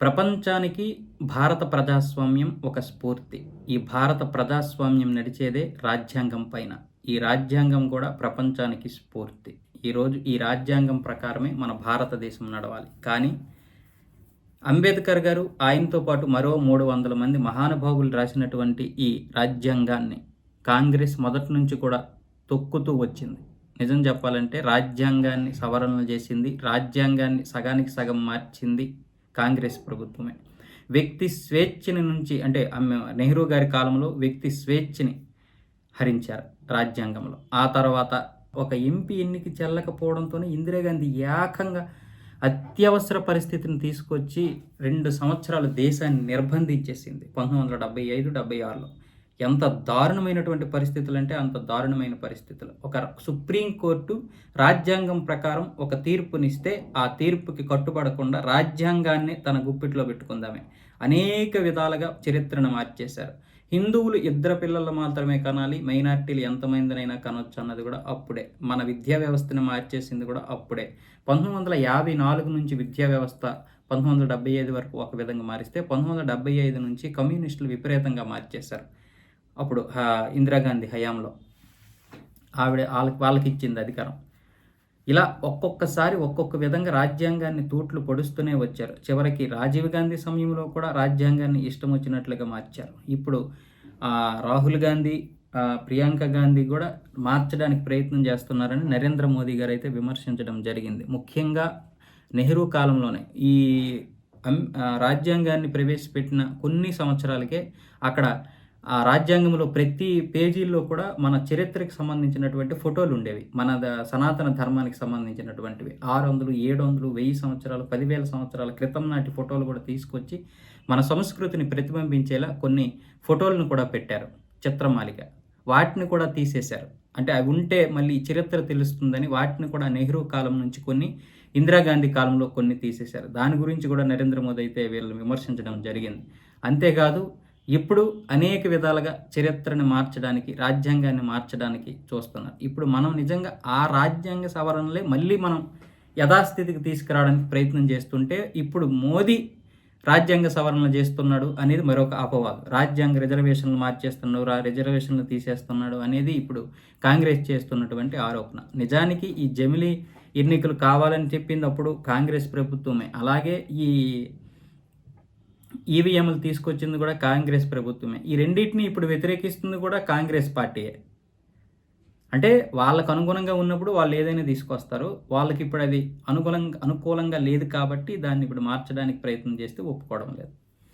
ప్రపంచానికి భారత ప్రజాస్వామ్యం ఒక స్ఫూర్తి. ఈ భారత ప్రజాస్వామ్యం నడిచేదే రాజ్యాంగం పైన. ఈ రాజ్యాంగం కూడా ప్రపంచానికి స్ఫూర్తి. ఈరోజు ఈ రాజ్యాంగం ప్రకారమే మన భారతదేశం నడవాలి. కానీ అంబేద్కర్ గారు ఆయనతో పాటు మరో మూడు వందల మంది మహానుభావులు రాసినటువంటి ఈ రాజ్యాంగాన్ని కాంగ్రెస్ మొదటి నుంచి కూడా తొక్కుతూ వచ్చింది. నిజం చెప్పాలంటే రాజ్యాంగాన్ని సవరణలు చేసింది రాజ్యాంగాన్ని సగానికి సగం మార్చింది కాంగ్రెస్ ప్రభుత్వమే. వ్యక్తి స్వేచ్ఛని నుంచి అంటే నెహ్రూ గారి కాలంలో వ్యక్తి స్వేచ్ఛని హరించారు రాజ్యాంగంలో. ఆ తర్వాత ఒక ఎంపీ ఎన్నిక చెల్లకపోవడంతోనే ఇందిరాగాంధీ ఏకంగా అత్యవసర పరిస్థితిని తీసుకొచ్చి రెండు సంవత్సరాలు దేశాన్ని నిర్బంధించేసింది. పంతొమ్మిది వందల డెబ్బై ఐదు డెబ్బై ఆరులో. ఎంత దారుణమైనటువంటి పరిస్థితులు అంటే అంత దారుణమైన పరిస్థితులు. ఒక సుప్రీంకోర్టు రాజ్యాంగం ప్రకారం ఒక తీర్పునిస్తే ఆ తీర్పుకి కట్టుబడకుండా రాజ్యాంగాన్ని తన గుప్పిట్లో పెట్టుకుందామే. అనేక విధాలుగా చరిత్రను మార్చేశారు. హిందువులు ఇద్దరు పిల్లలు మాత్రమే కనాలి మైనార్టీలు ఎంతమందినైనా కనొచ్చు అన్నది కూడా అప్పుడే. మన విద్యా వ్యవస్థను మార్చేసింది కూడా అప్పుడే. పంతొమ్మిది వందల యాభై నాలుగు నుంచి విద్యా వ్యవస్థ పంతొమ్మిది వందల డెబ్బై ఐదు వరకు ఒక విధంగా మారిస్తే పంతొమ్మిది వందల డెబ్బై ఐదు నుంచి కమ్యూనిస్టులు విపరీతంగా మార్చేశారు. అప్పుడు ఇందిరాగాంధీ హయాంలో. ఆవిడ వాళ్ళకి వాళ్ళకి ఇచ్చింది అధికారం. ఇలా ఒక్కొక్కసారి ఒక్కొక్క విధంగా రాజ్యాంగాన్ని తూట్లు పొడుస్తూనే వచ్చారు. చివరికి రాజీవ్ గాంధీ సమయంలో కూడా రాజ్యాంగాన్ని ఇష్టం వచ్చినట్లుగా మార్చారు. ఇప్పుడు రాహుల్ గాంధీ ప్రియాంక గాంధీ కూడా మార్చడానికి ప్రయత్నం చేస్తున్నారని నరేంద్ర మోదీ గారు అయితే విమర్శించడం జరిగింది. ముఖ్యంగా నెహ్రూ కాలంలోనే. ఈ రాజ్యాంగాన్ని ప్రవేశపెట్టిన కొన్ని సంవత్సరాలకే అక్కడ ఆ రాజ్యాంగంలో ప్రతి పేజీల్లో కూడా మన చరిత్రకి సంబంధించినటువంటి ఫోటోలు ఉండేవి. మన సనాతన ధర్మానికి సంబంధించినటువంటివి. ఆరు వందలు ఏడు వందలు వెయ్యి సంవత్సరాలు పదివేల సంవత్సరాల క్రితం నాటి ఫోటోలు కూడా తీసుకొచ్చి మన సంస్కృతిని ప్రతిబింబించేలా కొన్ని ఫోటోలను కూడా పెట్టారు. చిత్రమాలిక. వాటిని కూడా తీసేశారు. అంటే అవి ఉంటే మళ్ళీ చరిత్ర తెలుస్తుందని వాటిని కూడా నెహ్రూ కాలం నుంచి కొన్ని ఇందిరాగాంధీ కాలంలో కొన్ని తీసేశారు. దాని గురించి కూడా నరేంద్ర మోదీ అయితే వీళ్ళని విమర్శించడం జరిగింది. అంతేకాదు ఇప్పుడు అనేక విధాలుగా చరిత్రను మార్చడానికి రాజ్యాంగాన్ని మార్చడానికి చూస్తున్నారు. ఇప్పుడు మనం నిజంగా ఆ రాజ్యాంగ సవరణలే మళ్ళీ మనం యథాస్థితికి తీసుకురావడానికి ప్రయత్నం చేస్తుంటే ఇప్పుడు మోదీ రాజ్యాంగ సవరణలు చేస్తున్నాడు అనేది మరొక అపవాదు. రాజ్యాంగ రిజర్వేషన్లు మార్చేస్తున్నాడు ఆ రిజర్వేషన్లు తీసేస్తున్నాడు అనేది ఇప్పుడు కాంగ్రెస్ చేస్తున్నటువంటి ఆరోపణ. నిజానికి ఈ జమిలీ ఎన్నికలు కావాలని చెప్పింది అప్పుడు కాంగ్రెస్ ప్రభుత్వమే. అలాగే ఈ ఈవీఎంలు తీసుకొచ్చింది కూడా కాంగ్రెస్ ప్రభుత్వమే. ఈ రెండింటిని ఇప్పుడు వ్యతిరేకిస్తుంది కూడా కాంగ్రెస్ పార్టీయే అంటే వాళ్ళకు అనుగుణంగా ఉన్నప్పుడు వాళ్ళు ఏదైనా తీసుకొస్తారు. వాళ్ళకి ఇప్పుడు అది అనుకూలంగా అనుకూలంగా లేదు కాబట్టి దాన్ని ఇప్పుడు మార్చడానికి ప్రయత్నం చేస్తే ఒప్పుకోవడం లేదు.